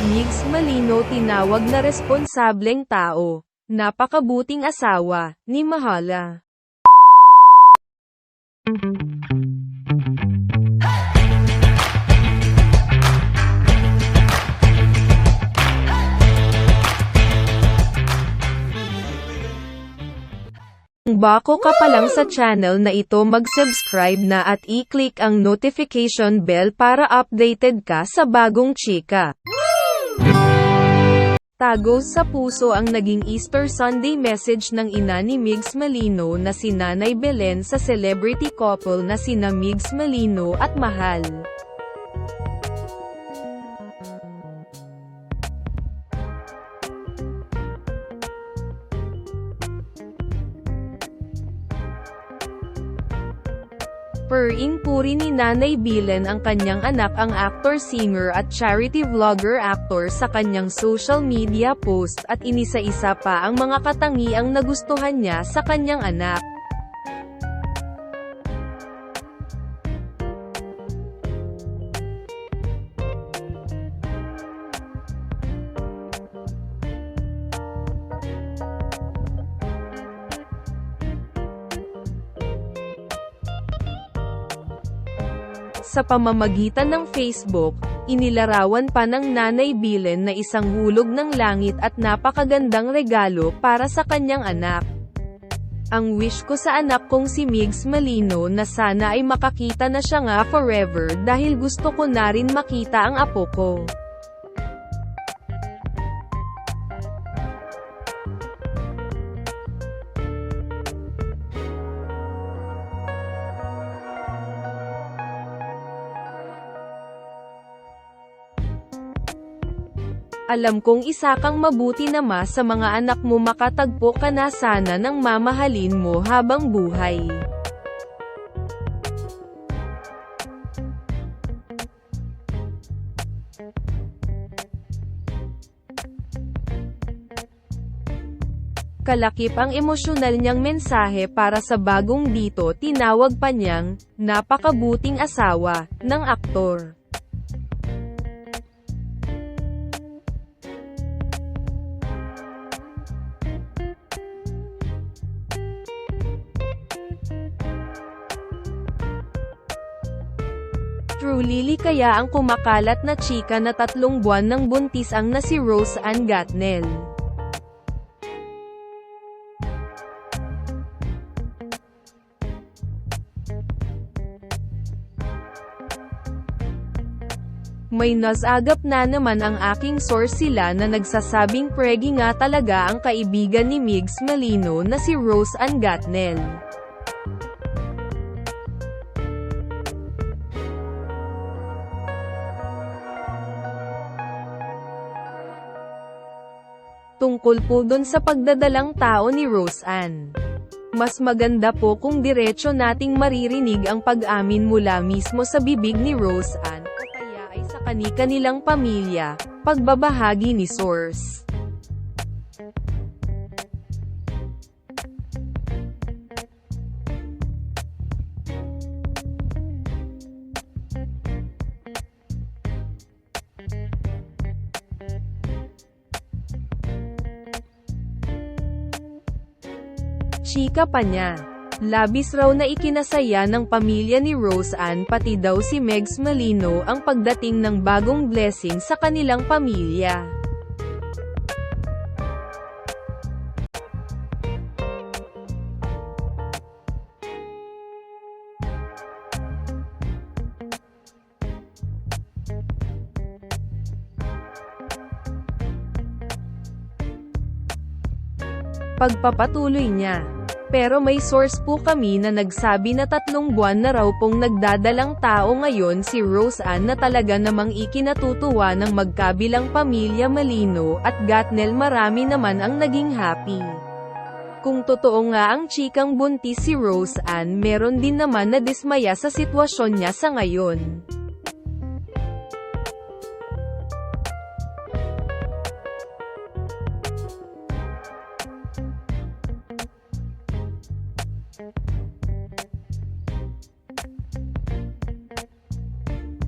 Migs Malino tinawag na responsableng tao. Napakabuting asawa, ni Mahala. Bako ka pa lang sa channel na ito mag-subscribe na at i-click ang notification bell para updated ka sa bagong chika. Tagos sa puso ang naging Easter Sunday message ng ina ni Migs Malino na si Nanay Belen sa celebrity couple na sina Migs Malino at Mahal. Pering-puri ni Nanay Bilen ang kanyang anak ang actor-singer at charity vlogger-actor sa kanyang social media post at inisa-isa pa ang mga katangiang nagustuhan niya sa kanyang anak. Sa pamamagitan ng Facebook, inilarawan pa ng Nanay Bilen na isang hulog ng langit at napakagandang regalo para sa kanyang anak. Ang wish ko sa anak kong si Migs Malino na sana ay makakita na siya nga forever dahil gusto ko na rin makita ang apo ko. Alam kong isa kang mabuti nama sa mga anak mo makatagpo ka na sana ng mamahalin mo habang buhay. Kalakip ang emosyonal niyang mensahe para sa bagong dito tinawag pa niyang, napakabuting asawa, ng aktor. True Lily kaya ang kumakalat na chika na tatlong buwan ng buntis ang na si Rose Ann Gatnell. May nasagap na naman ang aking source sila na nagsasabing pregi nga talaga ang kaibigan ni Migs Malino na si Rose Ann Gatnell. Tungkol po dun sa pagdadalang tao ni Rose Ann. Mas maganda po kung diretso nating maririnig ang pag-amin mula mismo sa bibig ni Rose Ann, o ay sa kani-kanilang pamilya, pagbabahagi ni Source. Chika pa niya. Labis raw na ikinasaya ng pamilya ni Rose Ann pati daw si Megs Malino ang pagdating ng bagong blessing sa kanilang pamilya. Pagpapatuloy niya. Pero may source po kami na nagsabi na tatlong buwan na raw pong nagdadalang tao ngayon si Rose Ann na talaga namang ikinatutuwa ng magkabilang pamilya Malino at Gatnell marami naman ang naging happy. Kung totoo nga ang chikang buntis si Rose Ann meron din naman na dismaya sa sitwasyon niya sa ngayon.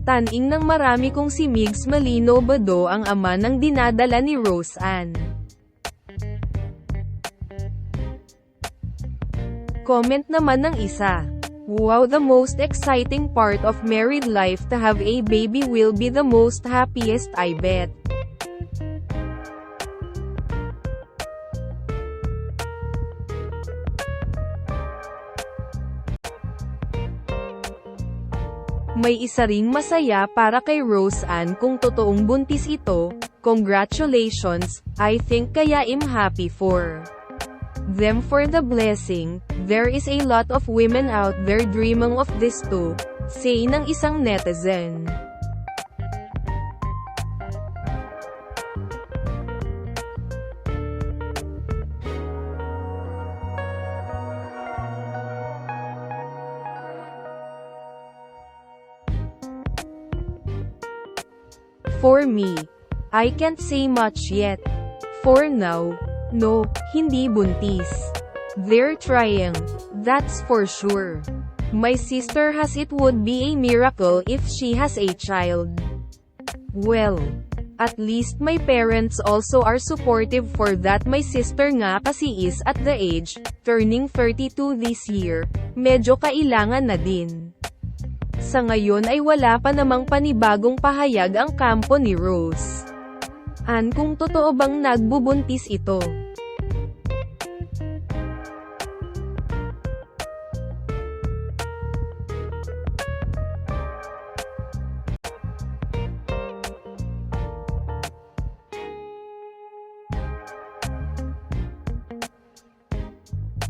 Taning ng marami kung si Migs Malino Bado ang ama ng dinadala ni Rose Ann. Comment naman ng isa. Wow the most exciting part of married life to have a baby will be the most happiest I bet. May isa ring masaya para kay Rose Ann kung totoong buntis ito. Congratulations, I think kaya I'm happy for them for the blessing. There is a lot of women out there dreaming of this too, say ng isang netizen. For me, I can't say much yet. For now, no, hindi buntis. They're trying, that's for sure. My sister has it would be a miracle if she has a child. Well, at least my parents also are supportive for that my sister nga kasi is at the age, turning 32 this year, medyo kailangan na din. Sa ngayon ay wala pa namang panibagong pahayag ang kampo ni Rose. An kung totoo bang nagbubuntis ito.